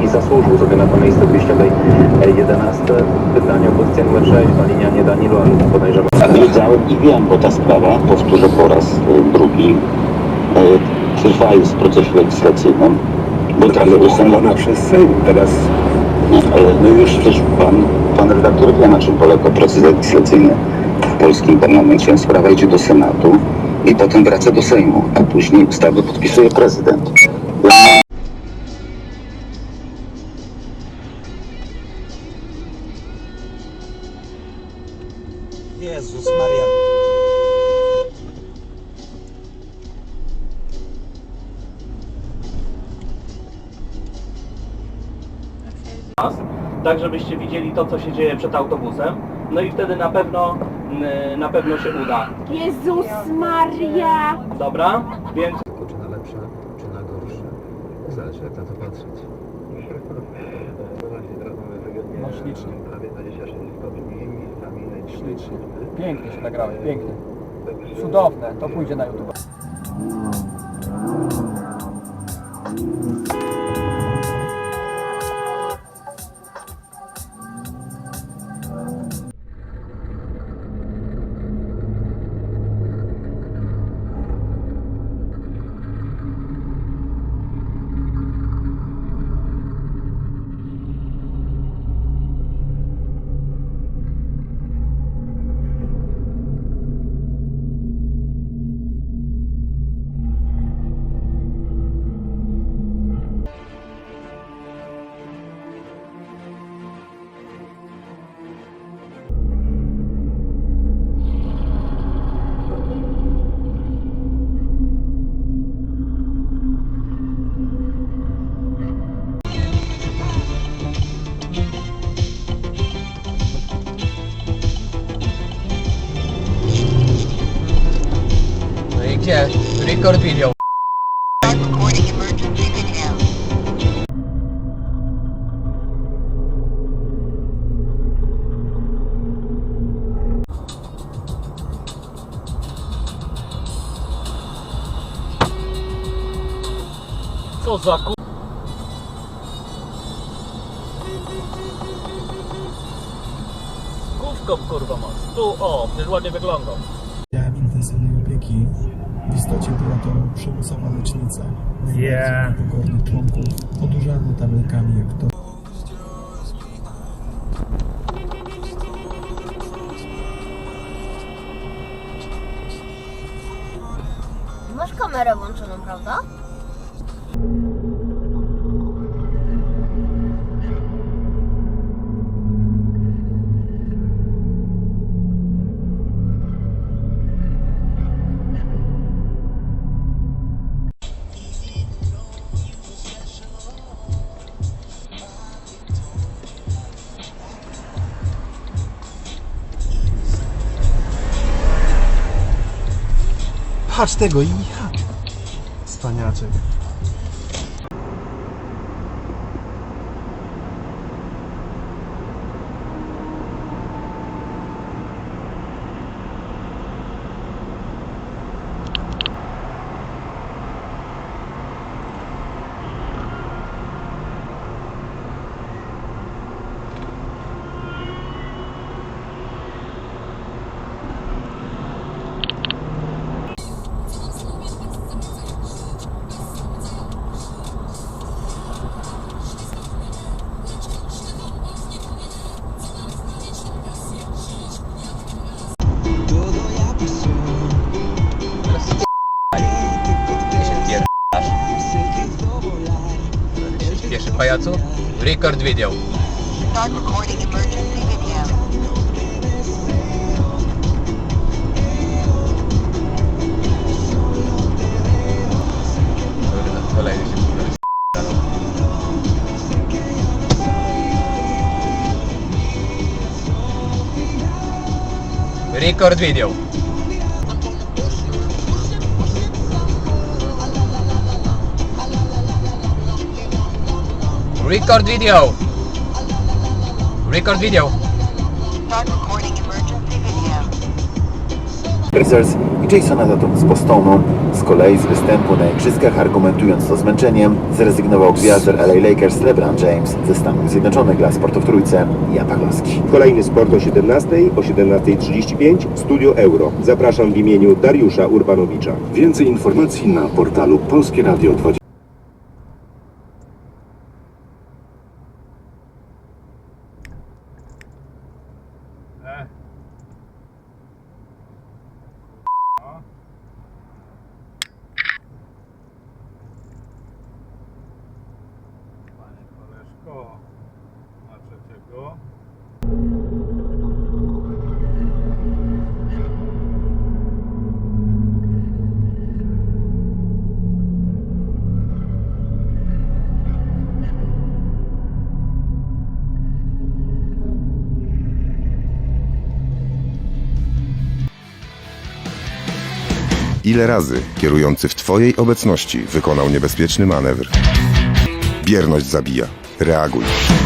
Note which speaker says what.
Speaker 1: i, i zasłużył sobie na to miejsce 211. Pytanie o pozycję numer 6, Walinianie Danilo, ale podejrzewam,
Speaker 2: Wiedziałem i wiem, bo ta sprawa, powtórzę po raz y, drugi, y, trwa już w procesie legislacyjnym. Bo tak
Speaker 3: Ale
Speaker 2: ustalono,
Speaker 3: uchwalona przez Sejm. Teraz
Speaker 2: no już też pan, pan redaktor wie, na czym polega proces legislacyjny w polskim parlamencie. Sprawa idzie do Senatu i potem wraca do Sejmu, a później ustawy podpisuje prezydent. Ja
Speaker 4: Jezus Maria.
Speaker 5: tak żebyście widzieli to, co się dzieje przed autobusem. No i wtedy na pewno, na pewno się uda.
Speaker 6: Jezus Maria!
Speaker 5: Dobra? Więc
Speaker 7: czy na lepsze, czy na gorsze. Zależy jak na to patrzeć.
Speaker 8: No ślicznie.
Speaker 7: Prawie 26 stopni, miejscami
Speaker 8: Ślicznie. Pięknie się nagrałeś, pięknie. Cudowne, to pójdzie na YouTube.
Speaker 4: Gdzie? Record video.
Speaker 5: co za ku... Główką kurwa masz. Tu o, przecież ładnie wygląda.
Speaker 9: Działałem intensywnej opieki. W istocie była to przymusowa lecznica. Najbardziej
Speaker 5: Yeah.
Speaker 9: niepokornych członków odurzano tabletkami jak to.
Speaker 6: Masz kamerę włączoną, prawda?
Speaker 4: Patrz tego i ja. Spaniaczek. Się śpieszy pajacu. Record video.
Speaker 10: Start
Speaker 4: Record video. Record video.
Speaker 10: Start recording emergency video.
Speaker 2: Brazers i Jasona Tatum z Bostonu
Speaker 3: z kolei z występu na igrzyskach, argumentując to zmęczeniem, zrezygnował gwiazder LA Lakers LeBron James ze Stanów Zjednoczonych dla sportu w trójce Jan Pawlowski.
Speaker 11: Kolejny sport o 17, o 17.35 Studio Euro. Zapraszam w imieniu Dariusza Urbanowicza.
Speaker 12: Więcej informacji na portalu Polskie Radio 20.
Speaker 7: koleżko, na trzeciego.
Speaker 13: Ile razy kierujący w Twojej obecności wykonał niebezpieczny manewr? Bierność zabija. Dragos.